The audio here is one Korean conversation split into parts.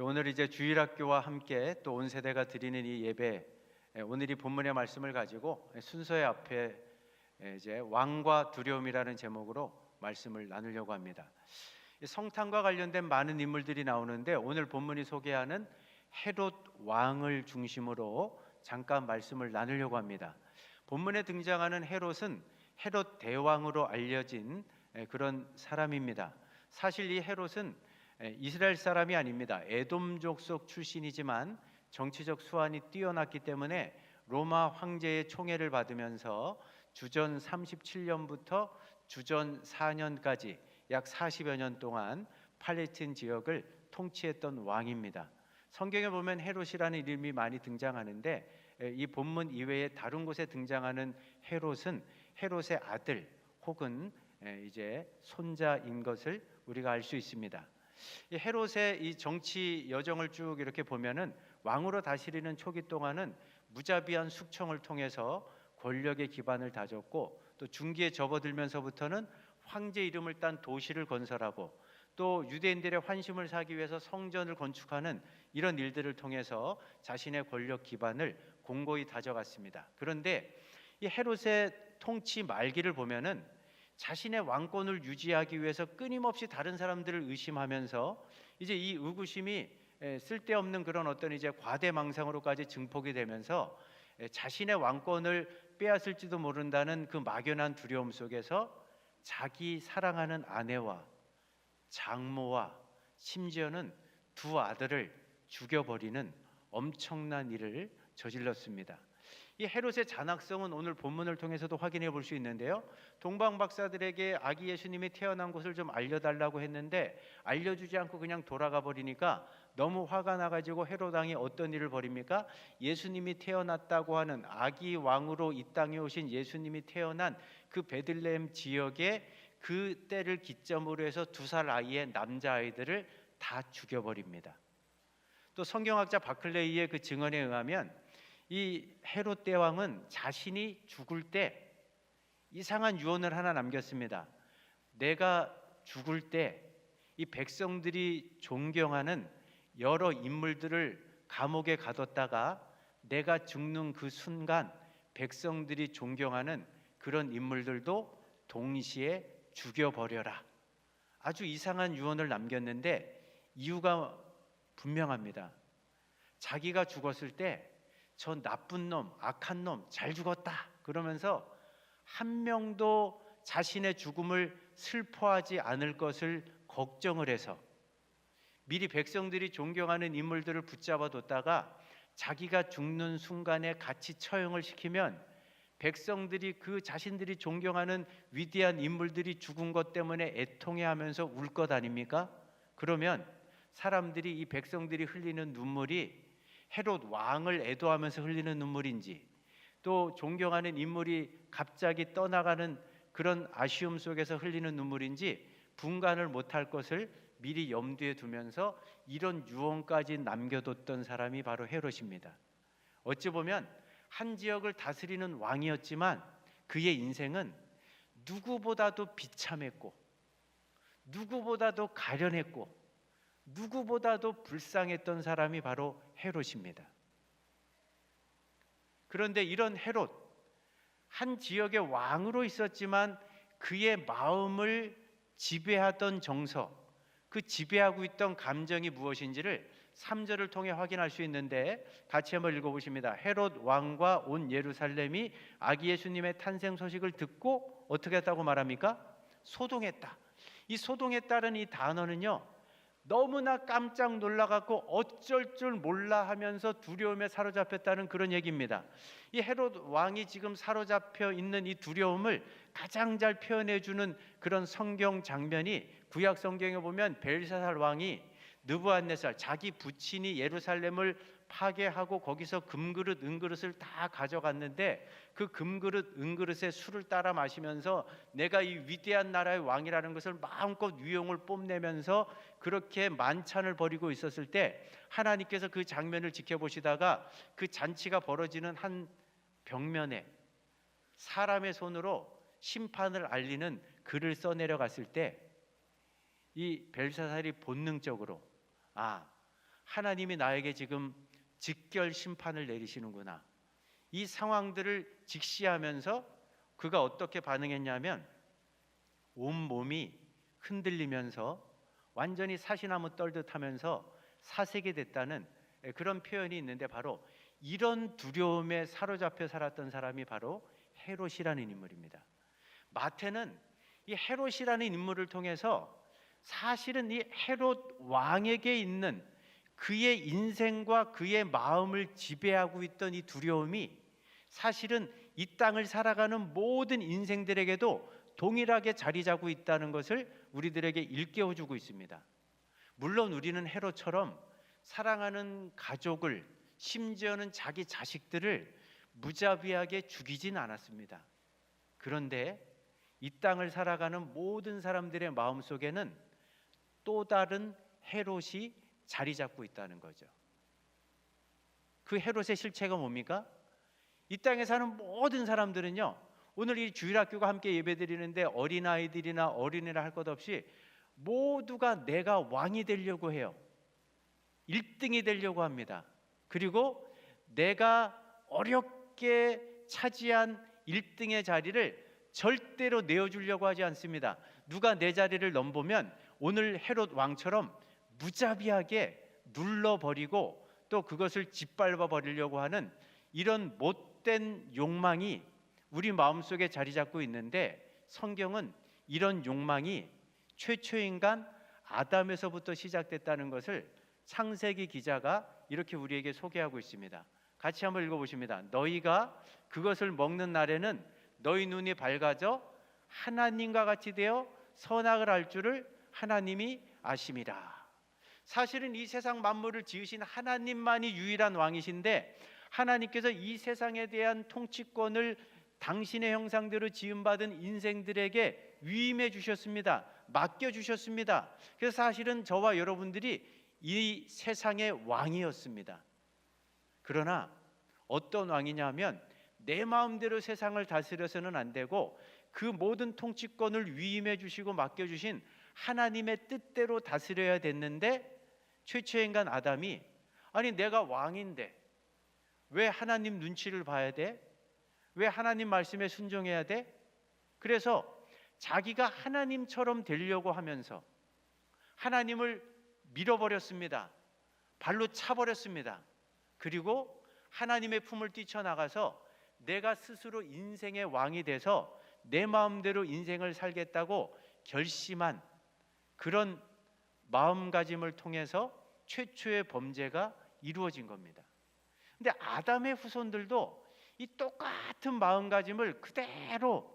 오늘 이제 주일학교와 함께 또 온 세대가 드리는 이 예배 에, 오늘 이 본문의 말씀을 가지고 순서의 앞에 에, 이제 왕과 두려움이라는 제목으로 말씀을 나누려고 합니다. 이 성탄과 관련된 많은 인물들이 나오는데 오늘 본문이 소개하는 헤롯 왕을 중심으로 잠깐 말씀을 나누려고 합니다. 본문에 등장하는 헤롯은 헤롯 대왕으로 알려진 에, 그런 사람입니다. 사실 이 헤롯은 에, 이스라엘 사람이 아닙니다. 에돔족 속 출신이지만 정치적 수완이 뛰어났기 때문에 로마 황제의 총애를 받으면서 주전 37년부터 주전 4년까지 약 40여 년 동안 팔레스틴 지역을 통치했던 왕입니다. 성경에 보면 헤롯이라는 이름이 많이 등장하는데 에, 이 본문 이외에 다른 곳에 등장하는 헤롯은 헤롯의 아들 혹은 에, 이제 손자인 것을 우리가 알 수 있습니다. 이 헤롯의 이 정치 여정을 쭉 이렇게 보면은 왕으로 다스리는 초기 동안은 무자비한 숙청을 통해서 권력의 기반을 다졌고 또 중기에 접어들면서부터는 황제 이름을 딴 도시를 건설하고 또 유대인들의 환심을 사기 위해서 성전을 건축하는 이런 일들을 통해서 자신의 권력 기반을 공고히 다져갔습니다. 그런데 이 헤롯의 통치 말기를 보면은 자신의 왕권을 유지하기 위해서 끊임없이 다른 사람들을 의심하면서 이제 이 의구심이 에, 쓸데없는 그런 어떤 이제 과대망상으로까지 증폭이 되면서 에, 자신의 왕권을 빼앗을지도 모른다는 그 막연한 두려움 속에서 자기 사랑하는 아내와 장모와 심지어는 두 아들을 죽여버리는 엄청난 일을 저질렀습니다. 이 헤롯의 잔악성은 오늘 본문을 통해서도 확인해 볼 수 있는데요. 동방 박사들에게 아기 예수님이 태어난 곳을 좀 알려달라고 했는데 알려주지 않고 그냥 돌아가 버리니까 너무 화가 나가지고 헤롯 왕이 어떤 일을 벌입니까? 예수님이 태어났다고 하는 아기 왕으로 이 땅에 오신 예수님이 태어난 그 베들레헴 지역에 그 때를 기점으로 해서 두 살 아이의 남자 아이들을 다 죽여버립니다. 또 성경학자 바클레이의 그 증언에 의하면 이 헤롯 대왕은 자신이 죽을 때 이상한 유언을 하나 남겼습니다. 내가 죽을 때 이 백성들이 존경하는 여러 인물들을 감옥에 가뒀다가 내가 죽는 그 순간 백성들이 존경하는 그런 인물들도 동시에 죽여버려라. 아주 이상한 유언을 남겼는데 이유가 분명합니다. 자기가 죽었을 때 저 나쁜 놈, 악한 놈, 잘 죽었다. 그러면서 한 명도 자신의 죽음을 슬퍼하지 않을 것을 걱정을 해서 미리 백성들이 존경하는 인물들을 붙잡아 뒀다가 자기가 죽는 순간에 같이 처형을 시키면 백성들이 그 자신들이 존경하는 위대한 인물들이 죽은 것 때문에 애통해 하면서 울 것 아닙니까? 그러면 사람들이 이 백성들이 흘리는 눈물이 헤롯 왕을 애도하면서 흘리는 눈물인지 또 존경하는 인물이 갑자기 떠나가는 그런 아쉬움 속에서 흘리는 눈물인지 분간을 못할 것을 미리 염두에 두면서 이런 유언까지 남겨뒀던 사람이 바로 헤롯입니다. 어찌 보면 한 지역을 다스리는 왕이었지만 그의 인생은 누구보다도 비참했고 누구보다도 가련했고 누구보다도 불쌍했던 사람이 바로 헤롯입니다. 그런데 이런 헤롯 한 지역의 왕으로 있었지만 그의 마음을 지배하던 정서, 그 지배하고 있던 감정이 무엇인지를 3절을 통해 확인할 수 있는데 같이 한번 읽어 보십니다. 헤롯 왕과 온 예루살렘이 아기 예수님의 탄생 소식을 듣고 어떻게 했다고 말합니까? 소동했다. 이 소동했다는 이 단어는요. 너무나 깜짝 놀라갖고 어쩔 줄 몰라 하면서 두려움에 사로잡혔다는 그런 얘기입니다. 이 헤롯 왕이 지금 사로잡혀 있는 이 두려움을 가장 잘 표현해 주는 그런 성경 장면이 구약 성경에 보면 벨사살 왕이 느부갓네살 자기 부친이 예루살렘을 파괴하고 거기서 금그릇 은그릇을 다 가져갔는데 그 금그릇 은그릇에 술을 따라 마시면서 내가 이 위대한 나라의 왕이라는 것을 마음껏 위용을 뽐내면서 그렇게 만찬을 벌이고 있었을 때 하나님께서 그 장면을 지켜보시다가 그 잔치가 벌어지는 한 벽면에 사람의 손으로 심판을 알리는 글을 써 내려 갔을 때 이 벨사살이 본능적으로 아 하나님이 나에게 지금 직결 심판을 내리시는구나 이 상황들을 직시하면서 그가 어떻게 반응했냐면 온 몸이 흔들리면서 완전히 사시나무 떨듯 하면서 사색이 됐다는 그런 표현이 있는데 바로 이런 두려움에 사로잡혀 살았던 사람이 바로 헤롯이라는 인물입니다. 마태는 이 헤롯이라는 인물을 통해서 사실은 이 헤롯 왕에게 있는 그의 인생과 그의 마음을 지배하고 있던 이 두려움이 사실은 이 땅을 살아가는 모든 인생들에게도 동일하게 자리 잡고 있다는 것을 우리들에게 일깨워 주고 있습니다. 물론 우리는 헤롯처럼 사랑하는 가족을 심지어는 자기 자식들을 무자비하게 죽이진 않았습니다. 그런데 이 땅을 살아가는 모든 사람들의 마음 속에는 또 다른 헤롯이 자리 잡고 있다는 거죠. 그 헤롯의 실체가 뭡니까? 이 땅에 사는 모든 사람들은요. 오늘 이 주일학교가 함께 예배드리는데 어린아이들이나 어린이라 할 것 없이 모두가 내가 왕이 되려고 해요. 1등이 되려고 합니다. 그리고 내가 어렵게 차지한 1등의 자리를 절대로 내어주려고 하지 않습니다. 누가 내 자리를 넘보면 오늘 헤롯 왕처럼 무자비하게 눌러버리고 또 그것을 짓밟아 버리려고 하는 이런 못된 욕망이 우리 마음속에 자리 잡고 있는데 성경은 이런 욕망이 최초 인간 아담에서부터 시작됐다는 것을 창세기 기자가 이렇게 우리에게 소개하고 있습니다. 같이 한번 읽어 보십니다. 너희가 그것을 먹는 날에는 너희 눈이 밝아져 하나님과 같이 되어 선악을 알 줄을 하나님이 아심이라. 사실은 이 세상 만물을 지으신 하나님만이 유일한 왕이신데 하나님께서 이 세상에 대한 통치권을 당신의 형상대로 지음받은 인생들에게 위임해 주셨습니다. 맡겨 주셨습니다. 그래서 사실은 저와 여러분들이 이 세상의 왕이었습니다. 그러나 어떤 왕이냐면 내 마음대로 세상을 다스려서는 안 되고 그 모든 통치권을 위임해 주시고 맡겨 주신 하나님의 뜻대로 다스려야 됐는데 최초의 인간 아담이 아니 내가 왕인데 왜 하나님 눈치를 봐야 돼? 왜 하나님 말씀에 순종해야 돼? 그래서 자기가 하나님처럼 되려고 하면서 하나님을 밀어버렸습니다. 발로 차버렸습니다. 그리고 하나님의 품을 뛰쳐나가서 내가 스스로 인생의 왕이 돼서 내 마음대로 인생을 살겠다고 결심한 그런 마음가짐을 통해서 최초의 범죄가 이루어진 겁니다. 근데 아담의 후손들도 이 똑같은 마음가짐을 그대로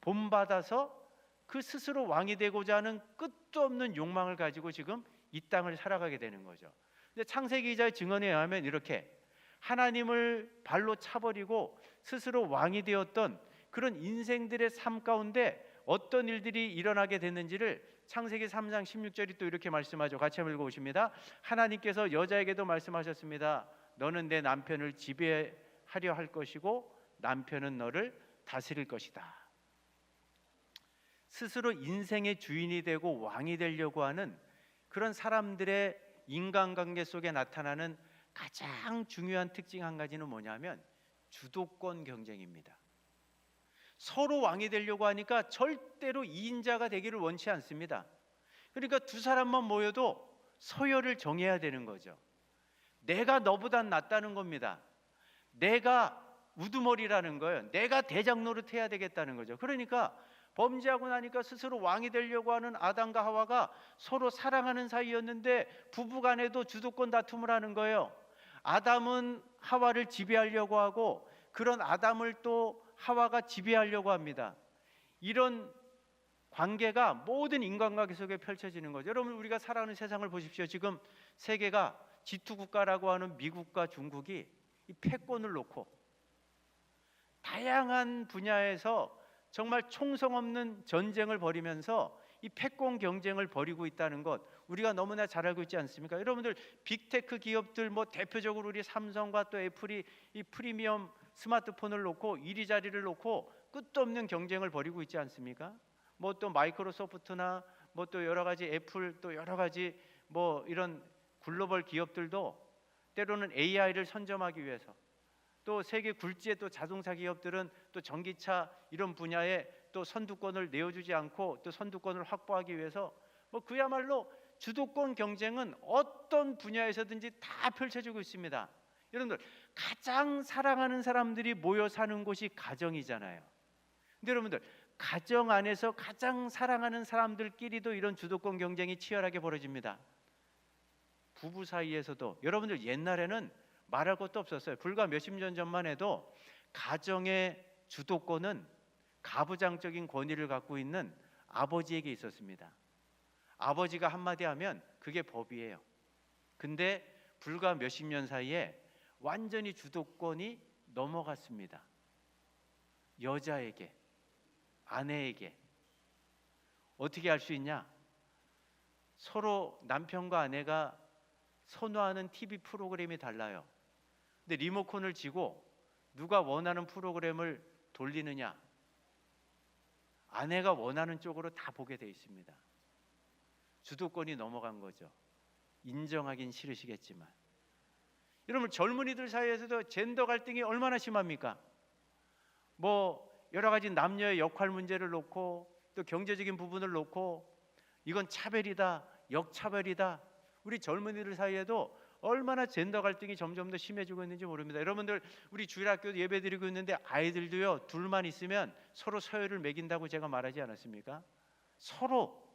본받아서 그 스스로 왕이 되고자 하는 끝도 없는 욕망을 가지고 지금 이 땅을 살아가게 되는 거죠. 근데 창세기 기자의 증언에 의하면 이렇게 하나님을 발로 차버리고 스스로 왕이 되었던 그런 인생들의 삶 가운데 어떤 일들이 일어나게 됐는지를 창세기 3장 16절이 또 이렇게 말씀하죠. 같이 한번 읽어보십니다. 하나님께서 여자에게도 말씀하셨습니다. 너는 내 남편을 지배하려 할 것이고 남편은 너를 다스릴 것이다. 스스로 인생의 주인이 되고 왕이 되려고 하는 그런 사람들의 인간관계 속에 나타나는 가장 중요한 특징 한 가지는 뭐냐면 주도권 경쟁입니다. 서로 왕이 되려고 하니까 절대로 2인자가 되기를 원치 않습니다. 그러니까 두 사람만 모여도 서열을 정해야 되는 거죠. 내가 너보다 낫다는 겁니다. 내가 우두머리라는 거예요. 내가 대장 노릇 해야 되겠다는 거죠. 그러니까 범죄하고 나니까 스스로 왕이 되려고 하는 아담과 하와가 서로 사랑하는 사이였는데 부부 간에도 주도권 다툼을 하는 거예요. 아담은 하와를 지배하려고 하고 그런 아담을 또 하와가 지배하려고 합니다. 이런 관계가 모든 인간관계 속에 펼쳐지는 거죠. 여러분 우리가 살아가는 세상을 보십시오. 지금 세계가 G2 국가라고 하는 미국과 중국이 이 패권을 놓고 다양한 분야에서 정말 총성 없는 전쟁을 벌이면서 이 패권 경쟁을 벌이고 있다는 것 우리가 너무나 잘 알고 있지 않습니까? 여러분들 빅테크 기업들 뭐 대표적으로 우리 삼성과 또 애플이 이 프리미엄 스마트폰을 놓고 이리자리를 놓고 끝도 없는 경쟁을 벌이고 있지 않습니까? 뭐 또 마이크로소프트나 뭐 또 여러 가지 애플 또 여러 가지 뭐 이런 글로벌 기업들도 때로는 AI를 선점하기 위해서 또 세계 굴지의 또 자동차 기업들은 또 전기차 이런 분야에 또 선두권을 내어주지 않고 또 선두권을 확보하기 위해서 뭐 그야말로 주도권 경쟁은 어떤 분야에서든지 다 펼쳐지고 있습니다. 여러분들 가장 사랑하는 사람들이 모여 사는 곳이 가정이잖아요. 근데 여러분들 가정 안에서 가장 사랑하는 사람들끼리도 이런 주도권 경쟁이 치열하게 벌어집니다. 부부 사이에서도 여러분들 옛날에는 말할 것도 없었어요. 불과 몇십 년 전만 해도 가정의 주도권은 가부장적인 권위를 갖고 있는 아버지에게 있었습니다. 아버지가 한마디 하면 그게 법이에요. 근데 불과 몇십 년 사이에 완전히 주도권이 넘어갔습니다. 여자에게, 아내에게. 어떻게 할수 있냐? 서로 남편과 아내가 선호하는 TV 프로그램이 달라요. 근데 리모컨을 쥐고 누가 원하는 프로그램을 돌리느냐? 아내가 원하는 쪽으로 다 보게 돼 있습니다. 주도권이 넘어간 거죠. 인정하긴 싫으시겠지만. 여러분 젊은이들 사이에서도 젠더 갈등이 얼마나 심합니까? 뭐 여러 가지 남녀의 역할 문제를 놓고 또 경제적인 부분을 놓고 이건 차별이다, 역차별이다. 우리 젊은이들 사이에도 얼마나 젠더 갈등이 점점 더 심해지고 있는지 모릅니다. 여러분들 우리 주일학교 예배 드리고 있는데 아이들도요 둘만 있으면 서로 서열을 매긴다고 제가 말하지 않았습니까? 서로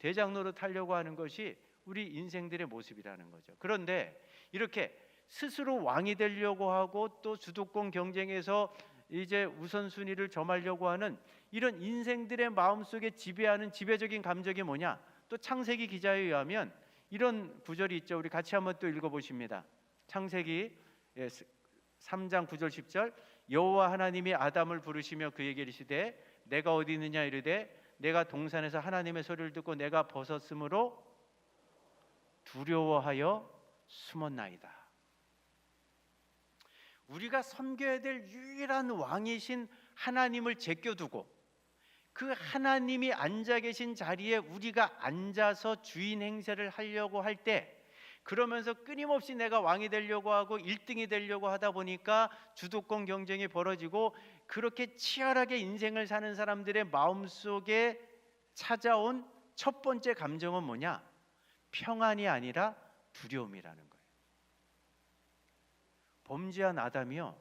대장 노릇 하려고 하는 것이 우리 인생들의 모습이라는 거죠. 그런데 이렇게 스스로 왕이 되려고 하고 또 주도권 경쟁에서 이제 우선순위를 점하려고 하는 이런 인생들의 마음속에 지배하는 지배적인 감정이 뭐냐? 또 창세기 기자에 의하면 이런 구절이 있죠. 우리 같이 한번 또 읽어 보십니다. 창세기 3장 9절 10절 여호와 하나님이 아담을 부르시며 그에게 이르시되 내가 어디 있느냐 이르되 내가 동산에서 하나님의 소리를 듣고 내가 벗었으므로 두려워하여 숨었나이다. 우리가 섬겨야 될 유일한 왕이신 하나님을 제껴두고 그 하나님이 앉아 계신 자리에 우리가 앉아서 주인 행세를 하려고 할 때 그러면서 끊임없이 내가 왕이 되려고 하고 1등이 되려고 하다 보니까 주도권 경쟁이 벌어지고 그렇게 치열하게 인생을 사는 사람들의 마음속에 찾아온 첫 번째 감정은 뭐냐? 평안이 아니라 두려움이라는 거예요. 범죄한 아담이요.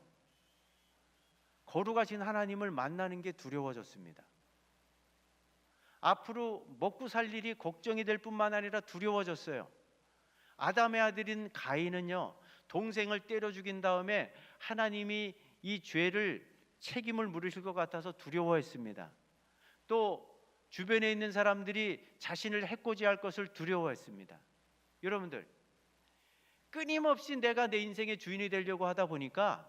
거룩하신 하나님을 만나는 게 두려워졌습니다. 앞으로 먹고 살 일이 걱정이 될 뿐만 아니라 두려워졌어요. 아담의 아들인 가인은요, 동생을 때려 죽인 다음에 하나님이 이 죄를 책임을 물으실 것 같아서 두려워했습니다. 또 주변에 있는 사람들이 자신을 해코지할 것을 두려워했습니다. 여러분들 끊임없이 내가 내 인생의 주인이 되려고 하다 보니까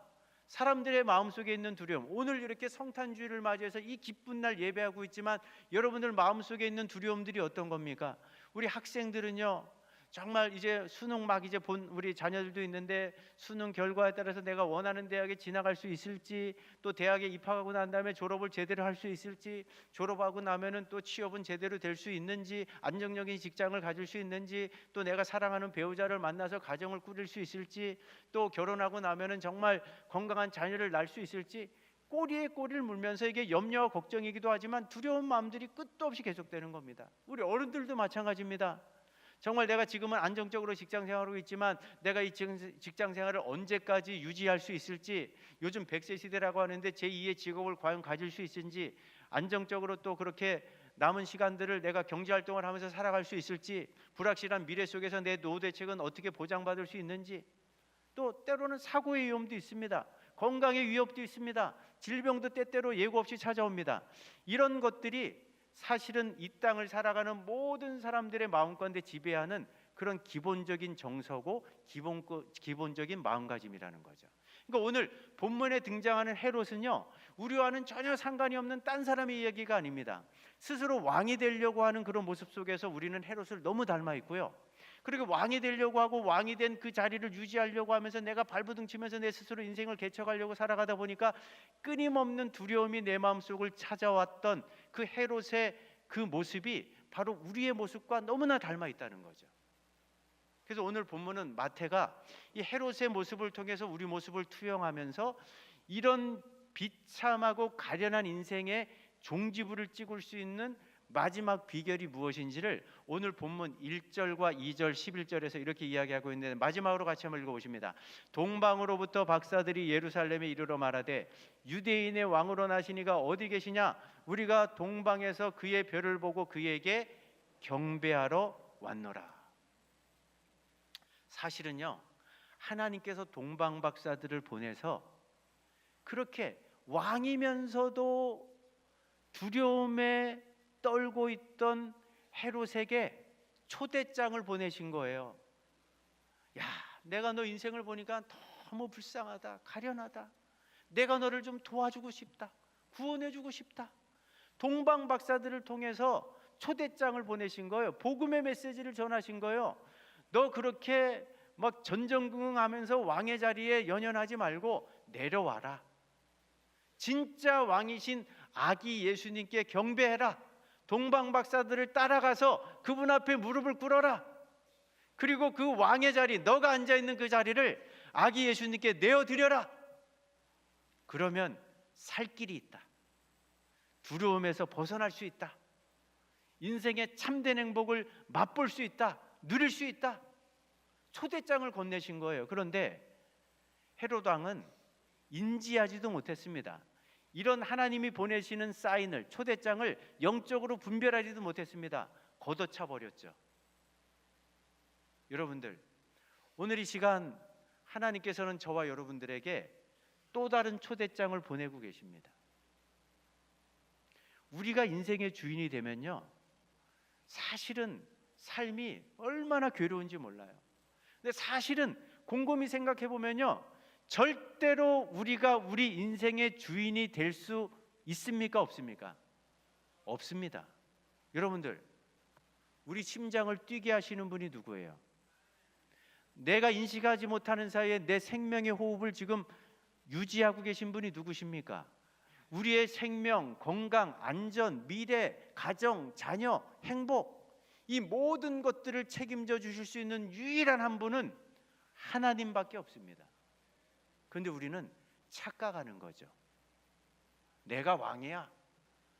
사람들의 마음속에 있는 두려움. 오늘 이렇게 성탄주의를 맞이해서 이 기쁜 날 예배하고 있지만 여러분들 마음속에 있는 두려움들이 어떤 겁니까? 우리 학생들은요. 정말 이제 수능 막 이제 본 우리 자녀들도 있는데 수능 결과에 따라서 내가 원하는 대학에 진학할 수 있을지 또 대학에 입학하고 난 다음에 졸업을 제대로 할 수 있을지 졸업하고 나면은 또 취업은 제대로 될 수 있는지 안정적인 직장을 가질 수 있는지 또 내가 사랑하는 배우자를 만나서 가정을 꾸릴 수 있을지 또 결혼하고 나면은 정말 건강한 자녀를 낳을 수 있을지 꼬리에 꼬리를 물면서 이게 염려와 걱정이기도 하지만 두려운 마음들이 끝도 없이 계속되는 겁니다. 우리 어른들도 마찬가지입니다. 정말 내가 지금은 안정적으로 직장 생활하고 있지만 내가 이 직장 생활을 언제까지 유지할 수 있을지 요즘 100세 시대라고 하는데 제2의 직업을 과연 가질 수 있을지 안정적으로 또 그렇게 남은 시간들을 내가 경제 활동을 하면서 살아갈 수 있을지 불확실한 미래 속에서 내 노후 대책은 어떻게 보장받을 수 있는지 또 때로는 사고의 위험도 있습니다. 건강의 위협도 있습니다. 질병도 때때로 예고 없이 찾아옵니다. 이런 것들이 사실은 이 땅을 살아가는 모든 사람들의 마음가운데 지배하는 그런 기본적인 정서고 기본, 기본적인 마음가짐이라는 거죠. 그러니까 오늘 본문에 등장하는 헤롯은요 우리와는 전혀 상관이 없는 딴 사람의 이야기가 아닙니다. 스스로 왕이 되려고 하는 그런 모습 속에서 우리는 헤롯을 너무 닮아 있고요. 그리고 왕이 되려고 하고 왕이 된 그 자리를 유지하려고 하면서 내가 발버둥 치면서 내 스스로 인생을 개척하려고 살아가다 보니까 끊임없는 두려움이 내 마음속을 찾아왔던 그 헤롯의 그 모습이 바로 우리의 모습과 너무나 닮아 있다는 거죠. 그래서 오늘 본문은 마태가 이 헤롯의 모습을 통해서 우리 모습을 투영하면서 이런 비참하고 가련한 인생의 종지부를 찍을 수 있는 마지막 비결이 무엇인지를 오늘 본문 1절과 2절 11절에서 이렇게 이야기하고 있는데 마지막으로 같이 한번 읽어보십니다. 동방으로부터 박사들이 예루살렘에 이르러 말하되 유대인의 왕으로 나시니가 어디 계시냐? 우리가 동방에서 그의 별을 보고 그에게 경배하러 왔노라. 사실은요 하나님께서 동방 박사들을 보내서 그렇게 왕이면서도 두려움에 떨고 있던 헤롯에게 초대장을 보내신 거예요. 야, 내가 너 인생을 보니까 너무 불쌍하다, 가련하다. 내가 너를 좀 도와주고 싶다, 구원해주고 싶다. 동방 박사들을 통해서 초대장을 보내신 거예요. 복음의 메시지를 전하신 거예요. 너 그렇게 막 전전긍긍하면서 왕의 자리에 연연하지 말고 내려와라. 진짜 왕이신 아기 예수님께 경배해라. 동방 박사들을 따라가서 그분 앞에 무릎을 꿇어라. 그리고 그 왕의 자리, 너가 앉아 있는 그 자리를 아기 예수님께 내어 드려라. 그러면 살 길이 있다. 두려움에서 벗어날 수 있다. 인생의 참된 행복을 맛볼 수 있다. 누릴 수 있다. 초대장을 건네신 거예요. 그런데 헤롯 왕은 인지하지도 못했습니다. 이런 하나님이 보내시는 사인을 초대장을 영적으로 분별하지도 못했습니다. 걷어차 버렸죠. 여러분들 오늘 이 시간 하나님께서는 저와 여러분들에게 또 다른 초대장을 보내고 계십니다. 우리가 인생의 주인이 되면요. 사실은 삶이 얼마나 괴로운지 몰라요. 근데 사실은 곰곰이 생각해 보면요. 절대로 우리가 우리 인생의 주인이 될 수 있습니까? 없습니까? 없습니다. 여러분들, 우리 심장을 뛰게 하시는 분이 누구예요? 내가 인식하지 못하는 사이에 내 생명의 호흡을 지금 유지하고 계신 분이 누구십니까? 우리의 생명, 건강, 안전, 미래, 가정, 자녀, 행복 이 모든 것들을 책임져 주실 수 있는 유일한 한 분은 하나님밖에 없습니다. 그런데 우리는 착각하는 거죠. 내가 왕이야.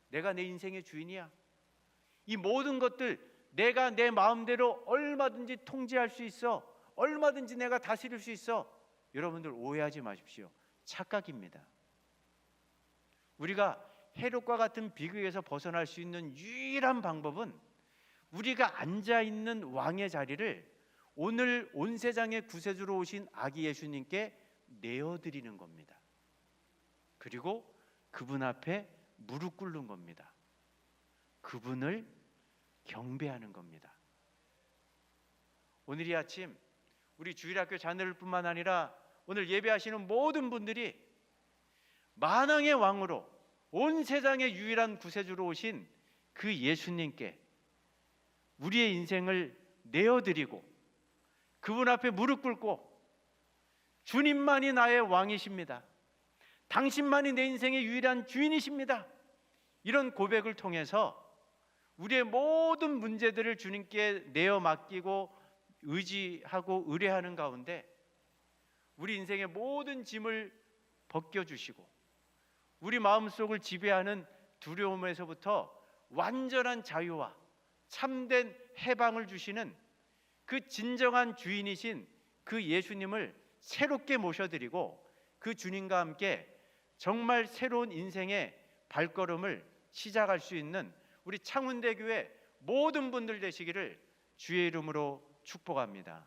내가 내 인생의 주인이야. 이 모든 것들 내가 내 마음대로 얼마든지 통제할 수 있어. 얼마든지 내가 다스릴 수 있어. 여러분들 오해하지 마십시오. 착각입니다. 우리가 헤롯과 같은 비극에서 벗어날 수 있는 유일한 방법은 우리가 앉아 있는 왕의 자리를 오늘 온 세상의 구세주로 오신 아기 예수님께 내어드리는 겁니다. 그리고 그분 앞에 무릎 꿇는 겁니다. 그분을 경배하는 겁니다. 오늘 이 아침 우리 주일학교 자녀들뿐만 아니라 오늘 예배하시는 모든 분들이 만왕의 왕으로 온 세상의 유일한 구세주로 오신 그 예수님께 우리의 인생을 내어드리고 그분 앞에 무릎 꿇고 주님만이 나의 왕이십니다. 당신만이 내 인생의 유일한 주인이십니다. 이런 고백을 통해서 우리의 모든 문제들을 주님께 내어 맡기고 의지하고 의뢰하는 가운데 우리 인생의 모든 짐을 벗겨 주시고 우리 마음속을 지배하는 두려움에서부터 완전한 자유와 참된 해방을 주시는 그 진정한 주인이신 그 예수님을 새롭게 모셔드리고 그 주님과 함께 정말 새로운 인생의 발걸음을 시작할 수 있는 우리 창운대교회 모든 분들 되시기를 주의 이름으로 축복합니다.